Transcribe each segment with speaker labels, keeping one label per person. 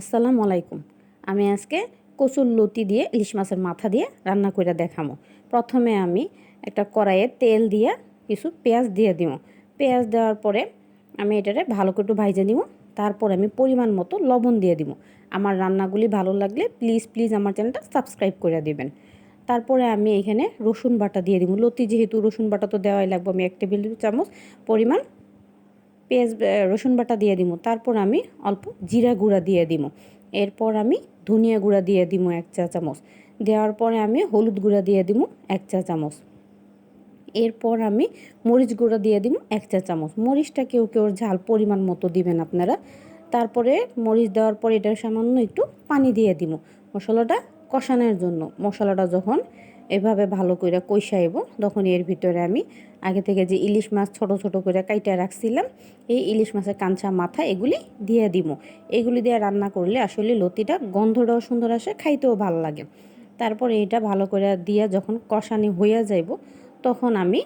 Speaker 1: আসসালামু আলাইকুম। আমি আজকে কচুর লতি দিয়ে, ইলিশ মাছের মাথা দিয়ে রান্না করে দেখামো। প্রথমে আমি একটা কড়াইয়ে তেল দিয়ে কিছু পেঁয়াজ দিয়ে দিব পেঁয়াজ দেওয়ার পরে আমি এটারে ভালো করে একটু ভাইজে নিব তারপর আমি পরিমাণ মতো লবণ দিয়ে দিব আমার রান্নাগুলি ভালো লাগলে প্লিজ প্লিজ আমার চ্যানেলটা সাবস্ক্রাইব করে দিবেন। তারপরে আমি এখানে রসুন বাটা দিয়ে দিব লতি যেহেতু রসুন বাটা তো দেওয়াই লাগবে, আমি এক টেবিল চামচ পরিমাণ পেঁয়াজ রসুন বাটা দিয়ে দিব তারপর আমি অল্প জিরা গুঁড়া দিয়ে দিব এরপর আমি ধনিয়া গুঁড়া দিয়ে দিব এক চা চামচ। দেওয়ার পরে আমি হলুদ গুঁড়া দিয়ে দিব এক চা চামচ। এরপর আমি মরিচ গুঁড়া দিয়ে দিব এক চা চামচ। মরিচটা কেউ কেউ ঝাল পরিমাণ মতো দিবেন আপনারা। তারপরে মরিচ দেওয়ার পর এটা সামান্য একটু পানি দিয়ে দিব মশলাটা কষানোর জন্য। মশলাটা যখন এভাবে ভালো করে কষাইব। তখন এর ভিতরে আমি আগে থেকে যে ইলিশ মাছ ছোট ছোট করে কাইটা রাখছিলাম, এই ইলিশ মাছের কাঞ্চা মাথা এগুলি দিয়ে দিব। এগুলি দিয়ে রান্না করলে আসলে লতিটা, গন্ধটাও সুন্দর আসে, খাইতেও ভালো লাগে। তারপর এটা ভালো করে দিয়ে যখন কষানি হইয়া যাইব, তখন আমি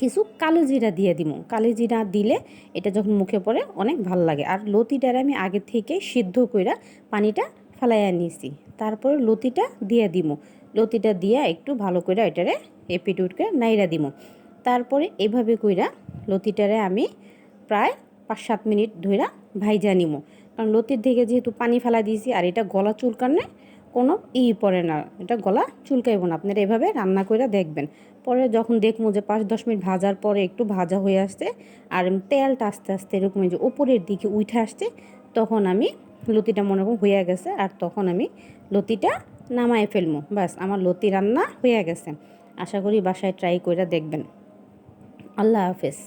Speaker 1: কিছু কালো জিরা দিয়ে দিব। কালো জিরা দিলে এটা যখন মুখে পড়ে অনেক ভালো লাগে। আর লতিটার আমি আগে থেকে সিদ্ধ কইরা পানিটা ফেলাইয়া নিয়েছি তারপরে লতিটা দিয়ে দিব। লতিটা দিয়া একটু ভালো করে এটারে এপিটুটকে নাইরা দিব তারপরে এভাবে কইরা লতিটারে আমি প্রায় পাঁচ সাত মিনিট ধইরা ভাইজা নিব কারণ লতির থেকে যেহেতু পানি ফেলা দিয়েছি আর এটা গলা চুলকানে কোনো ই পড়ে না, এটা গলা চুলকাইব না। আপনারা এভাবে রান্না করে দেখবেন। পরে যখন দেখব যে পাঁচ দশ মিনিট ভাজার পরে একটু ভাজা হয়ে আসছে আর তেলটা আস্তে আস্তে এরকম যে উপরের দিকে উঠে আসছে, তখন আমি লতিটা মনে করি হয়ে গেছে, আর তখন আমি লতিটা নামায় ফেলব ব্যাস আমার লতি রান্না হয়ে গেছে। আশা করি বাসায় ট্রাই করে দেখবেন। আল্লাহ হাফেজ।